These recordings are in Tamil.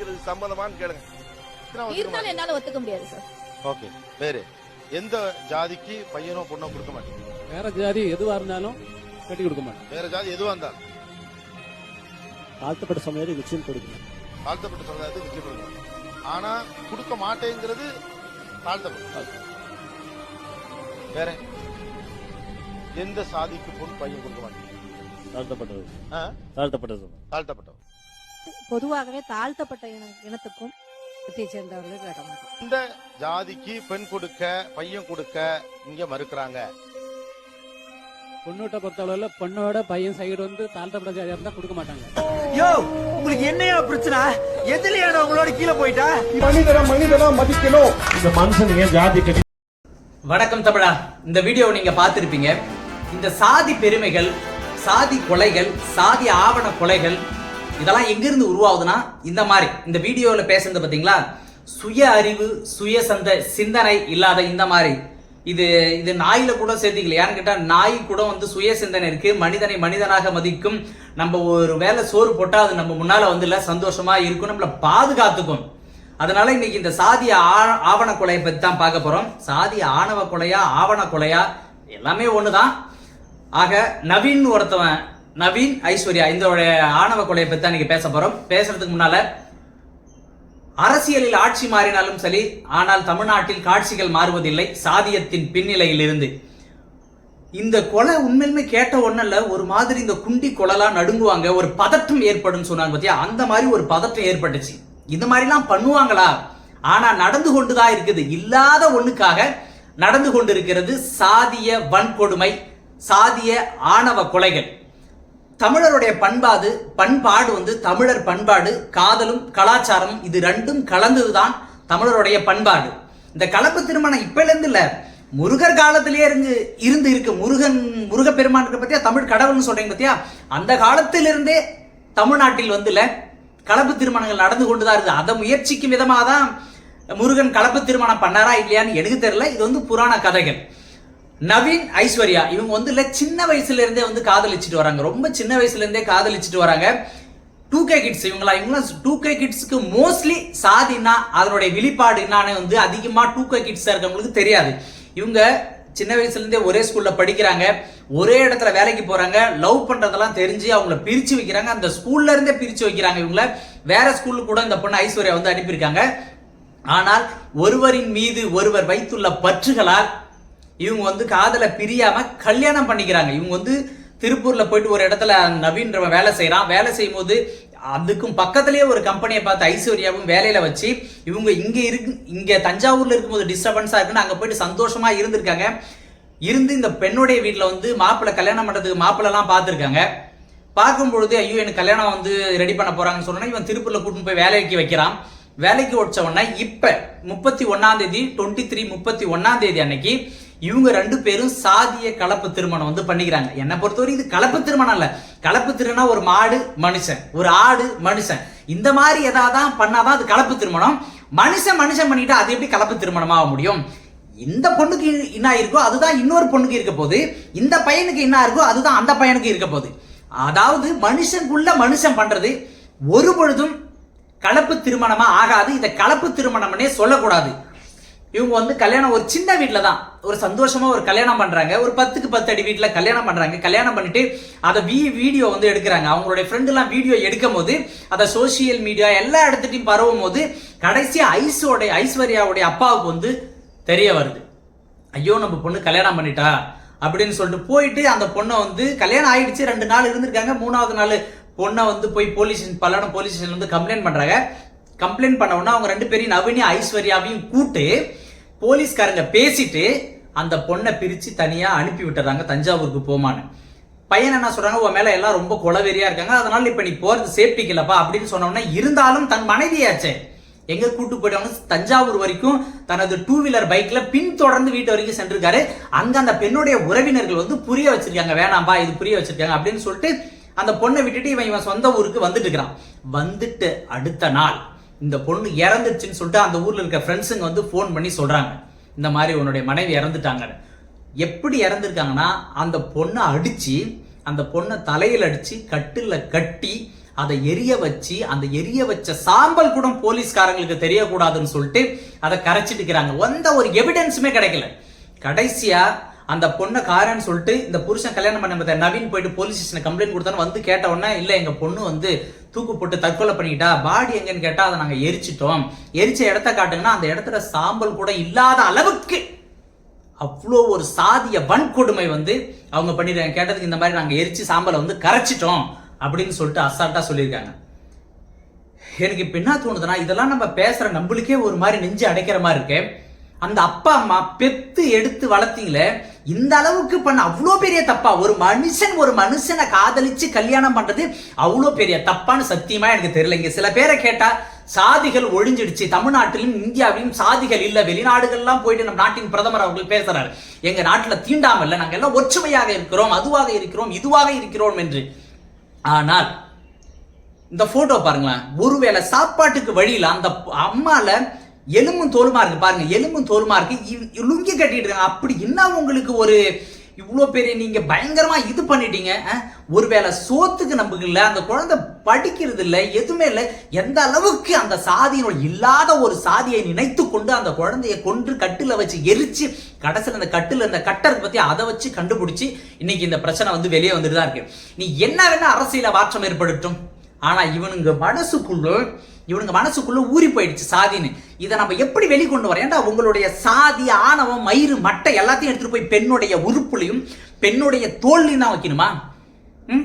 ஜாதிங்கிறது சம்மதமான்னு கேளுங்க. இருந்தாலும் என்னால ஒத்துக்க முடியாது சார் ஓகே வேறு. எந்த ஜாதிக்கு பையனோ பொண்ணோ கொடுக்க மாட்டீங்க? வேற ஜாதி எதுவா இருந்தாலும் கட்டி கொடுக்க மாட்டோம் வேற ஜாதி எதுவா இருந்தாலும்? தாழ்த்தப்பட்ட சமுதாயத்தை நிச்சயம் கொடுக்கணும். தாழ்த்தப்பட்ட சமுதாயத்துக்கு நிச்சயம் கொடுக்கணும். ஆனா கொடுக்க மாட்டேங்கிறது தாழ்த்தப்பட்ட வேற. எந்த சாதிக்கு பொண்ணு பையன் கொடுக்க மாட்டீங்க? தாழ்த்தப்பட்டது ஆ? தாழ்த்தப்பட்டது தாழ்த்தப்பட்டவன் பொதுவாகவே தாழ்த்தப்பட்ட இன- இனத்துக்கும் இனத்தை சேர்ந்தவர்களுக்கு இந்த ஜாதிக்கு பெண் கொடுக்க பையன் கொடுக்க இங்க மறுக்கிறாங்க. பொண்ணூட்ட பொறுத்தளவுல பொண்ணோட பையன் சைடு வந்து தாழ்த்தப்பட்ட ஜாதியா இருந்தா கொடுக்க மாட்டாங்க. யோ உங்களுக்கு என்னையா பிரச்சனை? எதுலயா உங்களோட கீழே போயிட்டா? மனிதனை மனிதனா மதிக்கணும். இந்த மனுஷன் ஏன் ஜாதி கட்டி வணக்கம் தமிழா. இந்த வீடியோவை நீங்க பார்த்திருப்பீங்க. இந்த சாதி பெருமைகள் சாதி கொலைகள் சாதி ஆவண கொலைகள் இதெல்லாம் எங்கிருந்து உருவாகுதுன்னா இந்த மாதிரி இந்த வீடியோவில் பேசுறது பார்த்தீங்களா சுய அறிவு சுய சந்த சிந்தனை இல்லாத இந்த மாதிரி. இது இது நாயில கூட சேர்த்திக்கல. ஏன்னு கேட்டால் நாய் கூட வந்து சுய சிந்தனை இருக்கு. மனிதனை மனிதனாக மதிக்கும். நம்ம ஒரு வேலை சோறு போட்டால் அது நம்ம முன்னால வந்து இல்லை சந்தோஷமா இருக்கும். நம்மள பாதுகாத்துக்கும். அதனால இன்னைக்கு இந்த சாதிய ஆ- ஆவண கொலையை பத்தி தான் பார்க்க போறோம். சாதிய ஆணவ கொலையா ஆவண கொலையா எல்லாமே ஒண்ணுதான். ஆக நவீன் ஒருத்தவன் நவீன் ஐஸ்வர்யா இந்த ஆணவ கொலையை பத்தி தான் பேச போறோம். பேசுறதுக்கு முன்னால அரசியலில் ஆட்சி மாறினாலும் சரி ஆனால் தமிழ்நாட்டில் காட்சிகள் மாறுவதில்லை சாதியத்தின் பின்னிலையில் இருந்து இந்த கொலை உண்மையுமே கேட்ட ஒண்ணல்ல ஒரு மாதிரி இந்த குண்டி கொலைலாம் நடுங்குவாங்க ஒரு பதற்றம் ஏற்படும் சொன்னாங்க பார்த்தியா அந்த மாதிரி ஒரு பதற்றம் ஏற்பட்டுச்சு. இந்த மாதிரிலாம் பண்ணுவாங்களா? ஆனா நடந்து கொண்டுதான் இருக்குது. இல்லாத ஒண்ணுக்காக நடந்து கொண்டிருக்கிறது சாதிய வன்கொடுமை சாதிய ஆணவ கொலைகள். தமிழருடைய பண்பாடு பண்பாடு வந்து தமிழர் பண்பாடு காதலும் கலாச்சாரமும் இது ரெண்டும் கலந்ததுதான் தமிழருடைய பண்பாடு. இந்த கலப்பு திருமணம் இப்பல இல்லை. முருகர் காலத்திலே இருந்து இருந்து இருக்கு. முருகன் முருகப்பெருமான் இருக்கு பத்தியா தமிழ் கடவுள்னு சொல்றீங்க பத்தியா? அந்த காலத்திலிருந்தே தமிழ்நாட்டில் வந்து இல்லை. கலப்பு திருமணங்கள் நடந்து கொண்டுதான் இருக்குது அதை முயற்சிக்கும் விதமாக தான் முருகன் கலப்பு திருமணம் பண்ணாரா இல்லையான்னு எனக்கு தெரியல. இது வந்து புராண கதைகள். நவீன் ஐஸ்வர்யா இவங்க வந்து இல்லை சின்ன வயசுல இருந்தே வந்து காதலிச்சுட்டு வராங்க. ரொம்ப சின்ன வயசுல இருந்தே காதலிச்சுட்டு வராங்க. டூ கே கிட்ஸ் இவங்களா இவங்களாம் டூ கே கிட்ஸ்க்கு மோஸ்ட்லி சாதினா அதனுடைய வெளிப்பாடு என்னன்னு வந்து அதிகமாக டூ கே கிட்ஸாக இருக்கவங்களுக்கு தெரியாது. இவங்க சின்ன வயசுலேருந்தே ஒரே ஸ்கூலில் படிக்கிறாங்க. ஒரே இடத்துல வேலைக்கு போகிறாங்க லவ் பண்ணுறதெல்லாம் தெரிஞ்சு அவங்கள பிரிச்சு வைக்கிறாங்க. அந்த ஸ்கூல்ல இருந்தே பிரிச்சு வைக்கிறாங்க இவங்கள. வேற ஸ்கூலுக்கு கூட இந்த பொண்ணு ஐஸ்வர்யா வந்து அனுப்பியிருக்காங்க. ஆனால் ஒருவரின் மீது ஒருவர் வைத்துள்ள பற்றுகளால் இவங்க வந்து காதலை பிரியாம கல்யாணம் பண்ணிக்கிறாங்க. இவங்க வந்து திருப்பூர்ல போயிட்டு ஒரு இடத்துல நவீன்றவன் வேலை செய்யறான் வேலை செய்யும் போது அதுக்கும் பக்கத்திலேயே ஒரு கம்பெனியை பார்த்து ஐஸ்வர்யாவும் வேலையில வச்சு இவங்க இங்க இருக்கு இங்க தஞ்சாவூர்ல இருக்கும்போது டிஸ்டர்பன்ஸா இருக்குன்னு அங்க போயிட்டு சந்தோஷமா இருந்திருக்காங்க. இருந்து இந்த பெண்ணுடைய வீட்டில் வந்து மாப்பிள்ளை கல்யாணம் பண்றதுக்கு மாப்பிள்ளை எல்லாம் பார்க்கும் பொழுது ஐயோ எனக்கு கல்யாணம் வந்து ரெடி பண்ண போறாங்கன்னு சொன்னா இவன் திருப்பூர்ல கூட்டின்னு போய் வேலைக்கு வைக்கிறான். வேலைக்கு உடச்ச உடனே இப்ப முப்பத்தி ஒன்னாம் தேதி டுவெண்ட்டி த்ரீ முப்பத்தி ஒன்னாம் தேதி அன்னைக்கு இவங்க ரெண்டு பேரும் சாதிய கலப்பு திருமணம் வந்து பண்ணிக்கிறாங்க. என்னை பொறுத்தவரை இது கலப்பு திருமணம் இல்ல கலப்பு திருமணம் ஒரு மாடு மனுஷன். ஒரு ஆடு மனுஷன். இந்த மாதிரி எதாவது பண்ணாதான் அது கலப்பு திருமணம். மனுஷன் மனுஷன் பண்ணிட்டா அது எப்படி கலப்பு திருமணம் ஆக முடியும்? இந்த பொண்ணுக்கு என்ன இருக்கோ அதுதான் இன்னொரு பொண்ணுக்கு இருக்க போது இந்த பையனுக்கு என்ன இருக்கோ அதுதான் அந்த பையனுக்கு இருக்க போது அதாவது மனுஷனுக்குள்ள மனுஷன் பண்றது ஒரு பொழுதும் கலப்பு திருமணமா ஆகாது. இதை கலப்பு திருமணம்னே சொல்லக்கூடாது. இவங்க வந்து கல்யாணம் ஒரு சின்ன வீட்டில் தான் ஒரு சந்தோஷமாக ஒரு கல்யாணம் பண்ணுறாங்க ஒரு பத்துக்கு பத்து அடி வீட்டில் கல்யாணம் பண்ணுறாங்க கல்யாணம் பண்ணிட்டு அதை வீ வீடியோ வந்து எடுக்கிறாங்க. அவங்களுடைய ஃப்ரெண்டுலாம் வீடியோ எடுக்கும் போது அதை சோசியல் மீடியா எல்லா இடத்துலையும் பரவும் போது கடைசி ஐஸோடைய ஐஸ்வர்யாவுடைய அப்பாவுக்கு வந்து தெரிய வருது. ஐயோ நம்ம பொண்ணு கல்யாணம் பண்ணிட்டா அப்படின்னு சொல்லிட்டு போயிட்டு அந்த பொண்ணை வந்து கல்யாணம் ஆயிடுச்சு ரெண்டு நாள் இருந்திருக்காங்க. மூணாவது நாள் பொண்ணை வந்து போய் போலீஸ் பல்லடம் போலீஸ் ஸ்டேஷன் வந்து கம்ப்ளைண்ட் பண்றாங்க. கம்ப்ளைண்ட் பண்ண உடனே அவங்க ரெண்டு பேரையும் நவீனி ஐஸ்வர்யாவையும் கூட்டு போலீஸ்காரங்க பேசிட்டு அந்த பொண்ணை பிரித்து தனியாக அனுப்பி விட்டுறாங்க தஞ்சாவூருக்கு போமான்னு. பையன் என்ன சொல்றாங்க உன் மேல எல்லாம் ரொம்ப கொலவெறியா இருக்காங்க. அதனால இப்ப நீ போறது சேஃப்டிக்கு இல்லப்பா அப்படின்னு சொன்னோன்னா இருந்தாலும் தன் மனைவியாச்சே. எங்க கூட்டு போயிட்டாங்க தஞ்சாவூர் வரைக்கும் தனது டூ வீலர் பைக்ல பின் தொடர்ந்து வீட்டு வரைக்கும் சென்றிருக்காரு. அங்க அந்த பெண்ணுடைய உறவினர்கள் வந்து புரிய வச்சிருக்காங்க வேணாம்பா இது புரிய வச்சிருக்காங்க அப்படின்னு சொல்லிட்டு அந்த பொண்ணை விட்டுட்டு இவன் இவன் சொந்த ஊருக்கு வந்துட்டு இருக்கிறான். வந்துட்டு அடுத்த நாள் இந்த பொண்ணு இறந்துச்சுன்னு சொல்லிட்டு அந்த ஊரில் இருக்க ஃப்ரெண்ட்ஸுங்க வந்து ஃபோன் பண்ணி சொல்கிறாங்க இந்த மாதிரி உன்னுடைய மனைவி இறந்துட்டாங்கன்னு. எப்படி இறந்துருக்காங்கன்னா அந்த பொண்ணை அடித்து அந்த பொண்ணை தலையில் அடித்து கட்டில் கட்டி அதை எரிய வச்சு அந்த எரிய வச்ச சாம்பல் கூட போலீஸ்காரங்களுக்கு தெரியக்கூடாதுன்னு சொல்லிட்டு அதை கரைச்சிட்டு இருக்கிறாங்க. எந்த ஒரு எவிடன்ஸுமே கிடைக்கல. கடைசியாக அந்த பொண்ணை காரன்னு சொல்லிட்டு இந்த புருஷன் கல்யாணம் பண்ண நவீன் போயிட்டு போலீஸ் ஸ்டேஷன் கம்ப்ளைண்ட் கொடுத்தான்னு வந்து கேட்ட உடனே இல்லை எங்கள் பொண்ணு வந்து தூக்கு போட்டு தற்கொலை பண்ணிக்கிட்டா பாடி எங்கன்னு கேட்டால் அதை நாங்கள் எரிச்சிட்டோம். எரிச்ச இடத்த காட்டுங்கன்னா அந்த இடத்துல சாம்பல் கூட இல்லாத அளவுக்கு அவ்வளோ ஒரு சாதிய வன்கொடுமை வந்து அவங்க பண்ணிடுறாங்க கேட்டதுக்கு இந்த மாதிரி நாங்கள் எரிச்சு சாம்பலை வந்து கரைச்சிட்டோம் அப்படின்னு சொல்லிட்டு அசால்ட்டாக சொல்லியிருக்காங்க. எனக்கு இப்போ என்ன தோணுதுன்னா இதெல்லாம் நம்ம பேசுகிற நம்மளுக்கே ஒரு மாதிரி நெஞ்சு அடைக்கிற மாதிரி இருக்கு. அந்த அப்பா அம்மா பெத்து எடுத்து வளர்த்தீங்களே இந்த அளவுக்கு பண்ண அவ்வளோ பெரிய தப்பா ஒரு மனுஷன் ஒரு மனுஷனை காதலிச்சு கல்யாணம் பண்றது அவ்வளோ பெரிய தப்பான்னு சத்தியமா எனக்கு தெரியல. இங்க சில பேரை கேட்டா சாதிகள் ஒழிஞ்சிடுச்சு. தமிழ்நாட்டிலும் இந்தியாவிலும் சாதிகள் இல்ல. வெளிநாடுகள்லாம் போயிட்டு நம்ம நாட்டின் பிரதமர் அவர்கள் பேசுறாரு. எங்க நாட்டில் தீண்டாமல் இல்ல நாங்க எல்லாம் ஒற்றுமையாக இருக்கிறோம் அதுவாக இருக்கிறோம் இதுவாக இருக்கிறோம் என்று. ஆனால் இந்த போட்டோ பாருங்களேன். ஒருவேளை சாப்பாட்டுக்கு வழியில அந்த அம்மால எலும்பும் தோலுமா இருக்கு பாருங்க எலும்பும் தோலுமா இருக்கு. லுங்கி கட்டிட்டு இருக்காங்க. அப்படி என்ன உங்களுக்கு ஒரு இவ்வளோ பெரிய நீங்க பயங்கரமா இது பண்ணிட்டீங்க ஒருவேளை சோத்துக்கு நம்புக்கு அந்த குழந்தை படிக்கிறது இல்லை எதுவுமே இல்லை எந்த அளவுக்கு அந்த சாதியினுள் இல்லாத ஒரு சாதியை நினைத்து கொண்டு அந்த குழந்தையை கொன்று கட்டில் வச்சு எரிச்சு கடைசியில் அந்த கட்டில் அந்த கட்டர் பத்தி அதை வச்சு கண்டுபிடிச்சி இன்னைக்கு இந்த பிரச்சனை வந்து வெளியே வந்துட்டு தான் இருக்கு. நீ என்ன வேணா அரசியல மாற்றம் ஏற்படுத்தும். ஆனா இவனுங்க மனசுக்குள்ள இவனுங்க மனசுக்குள்ள ஊறி போயிடுச்சு சாதின்னு. இதை நம்ம எப்படி வெளிக்கொண்டு வரோம்? ஏன்டா உங்களுடைய சாதி ஆணவம் மயிறு மட்டை எல்லாத்தையும் எடுத்துட்டு போய் பெண்ணுடைய உறுப்புலையும் பெண்ணுடைய தோல்லையும் தான் வைக்கணுமா? ம்?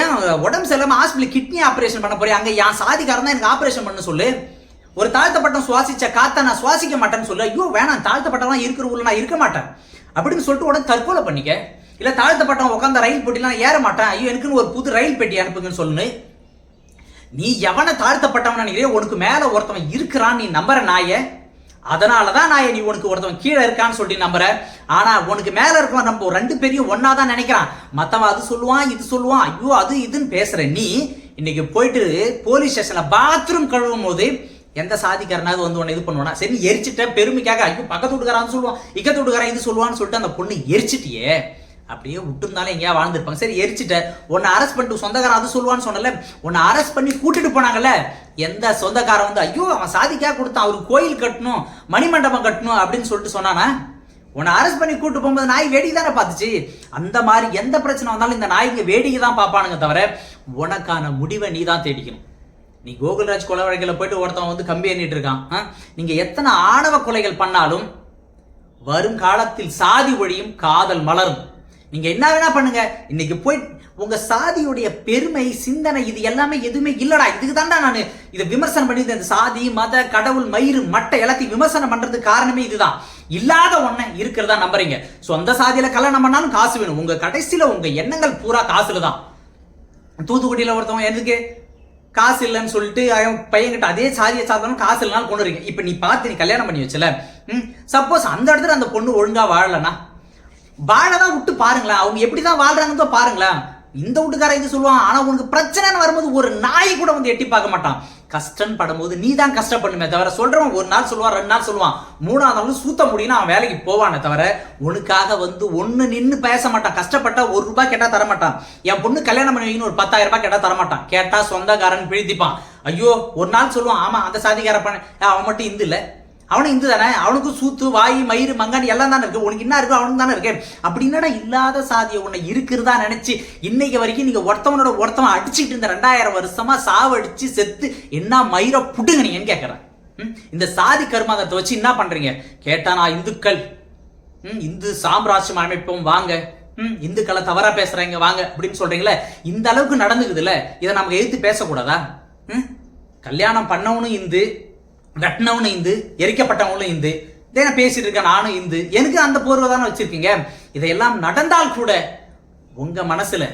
ஏன் உடம்பு சரியில்லாம ஹாஸ்பிட்டல் கிட்னி ஆபரேஷன் பண்ண போறேன் அங்க என் சாதிக்காரன் தான் எனக்கு ஆபரேஷன் பண்ண சொல்லு. ஒரு தாழ்த்தப்பட்டம் சுவாசிச்ச காத்த நான் சுவாசிக்க மாட்டேன்னு சொல்லு. ஐயோ வேணாம் தாழ்த்தப்பட்டவன் இருக்கிற ஊர்ல நான் இருக்க மாட்டேன். அப்படின்னு சொல்லிட்டு உடனே தற்கொலை பண்ணிக்க. இல்ல தாழ்த்தப்பட்டம் உட்காந்த ரயில் பெட்டிலாம் நான் ஏற மாட்டேன். ஐயோ எனக்குன்னு ஒரு புது ரயில் பெட்டி அனுப்புங்கன்னு சொல்லு நீ எவனை தாழ்த்தப்பட்டவன் நினைக்கிறே உனக்கு மேலே ஒருத்தவன் இருக்கிறான் நீ நம்புற நாய. அதனாலதான் நாய நீ உனக்கு ஒருத்தவன் கீழே இருக்கான்னு சொல்லி நம்புற. ஆனா உனக்கு மேல இருக்கவன் நம்ம ரெண்டு பேரையும் ஒன்னா தான் நினைக்கிறான். மத்தவன் அது சொல்லுவான் இது சொல்லுவான். ஐயோ அது இதுன்னு பேசுற நீ இன்னைக்கு போயிட்டு போலீஸ் ஸ்டேஷன்ல பாத்ரூம் கழுவும் போது எந்த சாதிக்காரனாவது வந்து உன்னை இது பண்ணுவானா? சரி எரிச்சிட்ட பெருமைக்காக. ஐயோ பக்கத்து வீட்டுக்காரான்னு சொல்லுவான் இக்கத்து வீட்டுக்காரன் இது சொல்லுவான்னு சொல்லிட்டு அந்த பொண்ணு எரிச்சிட்டியே. அப்படியே விட்டுருந்தாலும் எங்கேயா வாழ்ந்துருப்பாங்க. சரி எரிச்சிட்ட உன்னை அரெஸ்ட் பண்ணிட்டு சொந்தக்காரன் அது சொல்லுவான்னு சொன்னல உன்னை அரெஸ்ட் பண்ணி கூட்டிட்டு போனாங்கல்ல. எந்த சொந்தக்காரன் வந்து ஐயோ அவன் சாதிக்கா கொடுத்தான். அவருக்கு கோயில் கட்டணும் மணிமண்டபம் கட்டணும் அப்படின்னு சொல்லிட்டு சொன்னானா? உன்னை அரெஸ்ட் பண்ணி கூட்டு போகும்போது நாய் வேடிக்கை தானே பார்த்துச்சு? அந்த மாதிரி எந்த பிரச்சனை வந்தாலும் இந்த நாய்ங்க வேடிக்கை தான் பார்ப்பானுங்க தவிர உனக்கான முடிவை நீ தான் தேடிக்கணும். நீ கோகுல்ராஜ் கொலை வழக்கில் போயிட்டு ஒருத்தன் வந்து கம்பி எண்ணிட்டு இருக்கான். நீங்கள் நீங்க எத்தனை ஆணவ கொலைகள் பண்ணாலும் வரும் காலத்தில் சாதி ஒழியும் காதல் மலரும். நீங்க என்ன வேணா பண்ணுங்க. இன்னைக்கு போய் உங்க சாதியுடைய பெருமை சிந்தனை இது எல்லாமே எதுவுமே இல்லடா. இதுக்கு தான்டா நான் இதை விமர்சனம் பண்ணி இந்த சாதி மத கடவுள் மயிறு மட்டை எல்லாத்தையும் விமர்சனம் பண்ணுறதுக்கு காரணமே இதுதான். இல்லாத ஒன்றை இருக்கிறதா நம்புறீங்க. சொந்த சாதியில கல்யாணம் பண்ணாலும் காசு வேணும். உங்க கடைசியில உங்க எண்ணங்கள் பூரா காசுல தான். தூத்துக்குடியில ஒருத்தவன் எதுக்கு? காசு இல்லைன்னு சொல்லிட்டு அவன் பையன்கிட்ட அதே சாதியை சாதனம் காசு இல்லைனாலும் கொண்டு வரீங்க. இப்போ நீ பார்த்து நீ கல்யாணம் பண்ணி வச்சல. ம் சப்போஸ் அந்த இடத்துல அந்த பொண்ணு ஒழுங்கா வாழலன்னா வாழதான் விட்டு பாருங்களேன். அவங்க எப்படி தான் வாழ்றாங்கன்னு பாருங்களேன். இந்த வீட்டுக்காரன் இது சொல்லுவான் ஆனா உனக்கு பிரச்சனைன்னு வரும்போது ஒரு நாய் கூட வந்து எட்டி பார்க்க மாட்டான். கஷ்டம் படும்போது நீ தான் கஷ்டப்படணுமே தவிர சொல்றவன் ஒரு நாள் சொல்லுவான் ரெண்டு நாள் சொல்லுவான். மூணாவது நாள் சூத்த முடியும்னா அவன் வேலைக்கு போவானே தவிர உனக்காக வந்து ஒன்று நின்னு பேச மாட்டான். கஷ்டப்பட்டா ஒரு ரூபாய் கேட்டா தர மாட்டான் என் பொண்ணு கல்யாணம் பண்ணி வைக்கணும் ஒரு பத்தாயிரம் ரூபாய் கேட்டா தர மாட்டான் கேட்டா சொந்தக்காரன் பிழித்திப்பான் ஐயோ ஒரு நாள் சொல்லுவான் ஆமா அந்த சாதிக்கார பண்ண அவன் மட்டும் இந்து இல்லை அவனும் இந்து தானே? அவனுக்கும் சூத்து வாய் மயிறு மங்கானி எல்லாம் தானே இருக்கு. உனக்கு என்ன இருக்கு அவனுக்கு தானே இருக்கு. அப்படி என்னடா இல்லாத சாதியை உன்னை இருக்கிறதா நினைச்சு இன்னைக்கு வரைக்கும் நீங்க ஒருத்தவனோட ஒருத்தவன் அடிச்சுக்கிட்டு இருந்த ரெண்டாயிரம் வருஷமா சாவடிச்சு செத்து என்ன மயிரை புடுங்கினீங்கன்னு கேட்கறேன் ம்? இந்த சாதி கர்மாதத்தை வச்சு என்ன பண்றீங்க? கேட்டா நான் இந்துக்கள். ம், இந்து சாம்ராஜ்யம் அமைப்போம் வாங்க. ம், இந்துக்களை தவறா பேசுறாங்க வாங்க அப்படின்னு சொல்றீங்களே இந்த அளவுக்கு நடந்துக்குதுல்ல? இதை நமக்கு எதிர்த்து பேசக்கூடாதா? ம்? கல்யாணம் பண்ணவனும் இந்து வெட்டினவனும் இந்து எரிக்கப்பட்டவங்களும் இந்து. தேன பேசிட்டு இருக்கேன் நானும் இந்து. எனக்கு அந்த போர்வை தானே வச்சிருக்கீங்க? இதையெல்லாம் நடந்தால் கூட உங்க மனசுல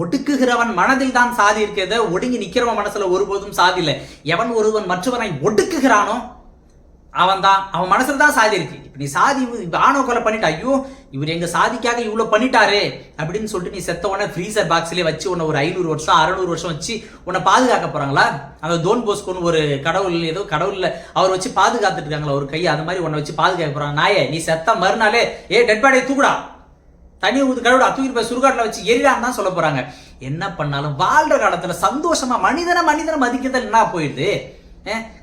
ஒடுக்குகிறவன் மனதில் தான் சாதி இருக்கிறத ஒடுங்கி நிக்கிறவன் மனசுல ஒருபோதும் சாதி இல்லை. எவன் ஒருவன் மற்றவனை ஒடுக்குகிறானோ அவன் தான் அவன் மனசுல தான் சாதி இருக்கு. இப்ப நீ சாதி ஆணவ கொலை பண்ணிட்டா ஐயோ இவர் எங்க சாதிக்காக இவ்வளவு பண்ணிட்டாரே அப்படின்னு சொல்லிட்டு நீ செத்த உடனே ஃப்ரீசர் பாக்ஸ்லயே வச்சு உன்னை ஒரு ஐநூறு வருஷம் அறுநூறு வருஷம் வச்சு உன்னை பாதுகாக்க போறாங்களா? அந்த தோன் போஸ்கோன்னு ஒரு கடவுள் ஏதோ கடவுள்ல அவர் வச்சு பாதுகாத்துட்டு இருக்காங்களா? ஒரு கை அது மாதிரி உன்னை வச்சு பாதுகாக்க போறாங்க. நாயே நீ செத்த மறுநாளே ஏ டெட் பாடியை தூக்குடா. தனி ஊது கழுவிடா. தூக்கி போய் சுடுகாட்டில் வச்சு எரிடான்னு தான் சொல்ல போறாங்க. என்ன பண்ணாலும் வாழ்ற காலத்துல சந்தோஷமா மனிதனை மனிதனை மதிக்கிறதுல என்ன போயிடுது?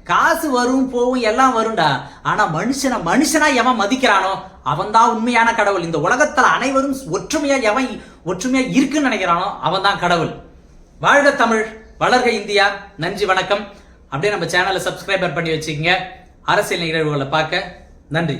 காசு வரும் போகும் எல்லாம் வரும்டா. ஆனா மனுஷனை மனுஷனா எவன் மதிக்கிறானோ அவன் தான் உண்மையான கடவுள். இந்த உலகத்துல அனைவரும் ஒற்றுமையா எவன் ஒற்றுமையா இருக்குன்னு நினைக்கிறானோ அவன் தான் கடவுள். வாழ்க தமிழ் வளர்க இந்தியா. நன்றி வணக்கம். அப்படியே நம்ம சேனலை சப்ஸ்கிரைபர் பண்ணி வச்சுக்கோங்க. அரசியல் நிகழ்வுகளை பார்க்க. நன்றி.